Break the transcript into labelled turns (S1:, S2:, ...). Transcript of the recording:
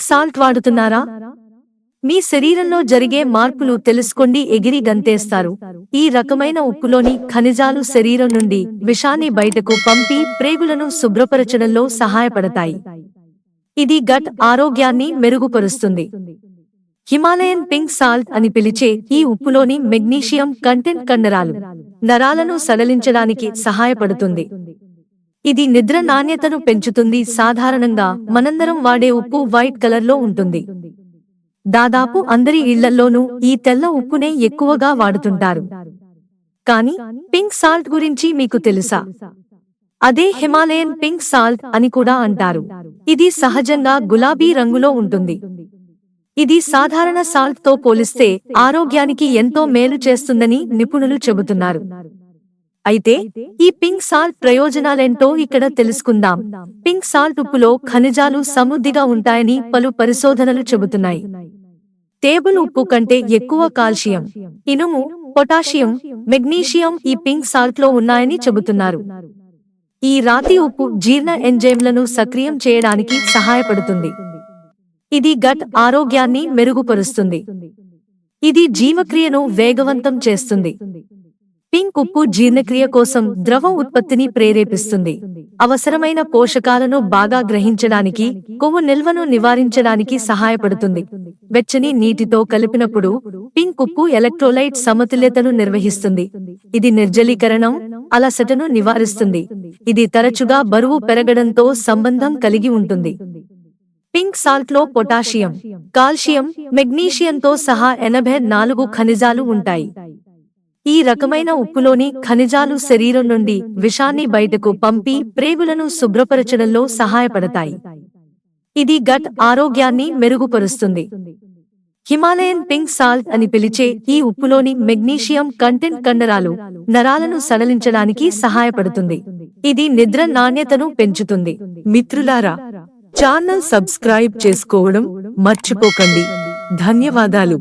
S1: Pink salt వాడుతున్నారా? మీ శరీరంలో జరిగే మార్పులు తెలుసుకోండి ఎగిరి గంతేస్తారు. ఈ రకమైన ఉప్పులోని ఖనిజాలు శరీరం నుండి విషాన్ని బయటకు పంపి ప్రేగులను శుభ్రపరచడంలో సహాయపడతాయి. ఇది గట్ ఆరోగ్యాన్ని మెరుగుపరుస్తుంది. హిమాలయన్ పింక్ సాల్ట్ అని పిలిచే ఈ ఉప్పులోని మెగ్నీషియం కంటెంట్ కండరాలు నరాలను సడలించడానికి సహాయపడుతుంది. ఇది నిద్ర నాణ్యతను పెంచుతుంది. సాధారణంగా మనందరం వాడే ఉప్పు వైట్ కలర్లో ఉంటుంది. దాదాపు అందరి ఇళ్ళల్లోనూ ఈ తెల్ల ఉప్పునే ఎక్కువగా వాడుతుంటారు. కానీ పింక్ సాల్ట్ గురించి మీకు తెలుసా? అదే హిమాలయన్ పింక్ సాల్ట్ అని కూడా అంటారు. ఇది సహజంగా గులాబీ రంగులో ఉంటుంది. ఇది సాధారణ సాల్ట్తో పోలిస్తే ఆరోగ్యానికి ఎంతో మేలు చేస్తుందని నిపుణులు చెబుతున్నారు. అయితే ఈ పింక్ సాల్ట్ ప్రయోజనాలేంటో ఇక్కడ తెలుసుకుందాం. పింక్ సాల్ట్ ఉప్పులో ఖనిజాలు సమృద్ధిగా ఉంటాయని పలు పరిశోధనలు చెబుతున్నాయి. టేబుల్ ఉప్పు కంటే ఎక్కువ కాల్షియం ఇనుము పొటాషియం మెగ్నీషియం ఈ పింక్ సాల్ట్లో ఉన్నాయని చెబుతున్నారు. ఈ రాతి ఉప్పు జీర్ణ ఎంజైమ్లను సక్రియం చేయడానికి సహాయపడుతుంది. ఇది గట్ ఆరోగ్యాన్ని మెరుగుపరుస్తుంది. ఇది జీవక్రియను వేగవంతం చేస్తుంది. పింక్ ఉప్పు జీర్ణక్రియ కోసం ద్రవ ఉత్పత్తిని ప్రేరేపిస్తుంది. అవసరమైన పోషకాలను బాగా గ్రహించడానికి కొవ్వు నిల్వను నివారించడానికి సహాయపడుతుంది. వెచ్చని నీటితో కలిపినప్పుడు పింక్ ఉప్పు ఎలక్ట్రోలైట్ సమతుల్యతను నిర్వహిస్తుంది. ఇది నిర్జలీకరణం అలసటను నివారిస్తుంది. ఇది తరచుగా బరువు పెరగడంతో సంబంధం కలిగి ఉంటుంది. పింక్ సాల్ట్లో పొటాషియం కాల్షియం మెగ్నీషియంతో సహా ఎనభై నాలుగు ఖనిజాలు ఉంటాయి. ఈ రకమైన ఉప్పులోని ఖనిజాలు శరీరం నుండి విషాన్ని బయటకు పంపి ప్రేగులను శుభ్రపరచడంలో సహాయపడతాయి. ఇది గట్ ఆరోగ్యాన్ని మెరుగుపరుస్తుంది. హిమాలయన్ పింక్ సాల్ట్ అని పిలిచే ఈ ఉప్పులోని మెగ్నీషియం కంటెంట్ కండరాలు నరాలను సడలించడానికి సహాయపడుతుంది. ఇది నిద్ర నాణ్యతను పెంచుతుంది. మిత్రులారా ఛానల్ సబ్స్క్రైబ్ చేసుకోవడం మర్చిపోకండి. ధన్యవాదాలు.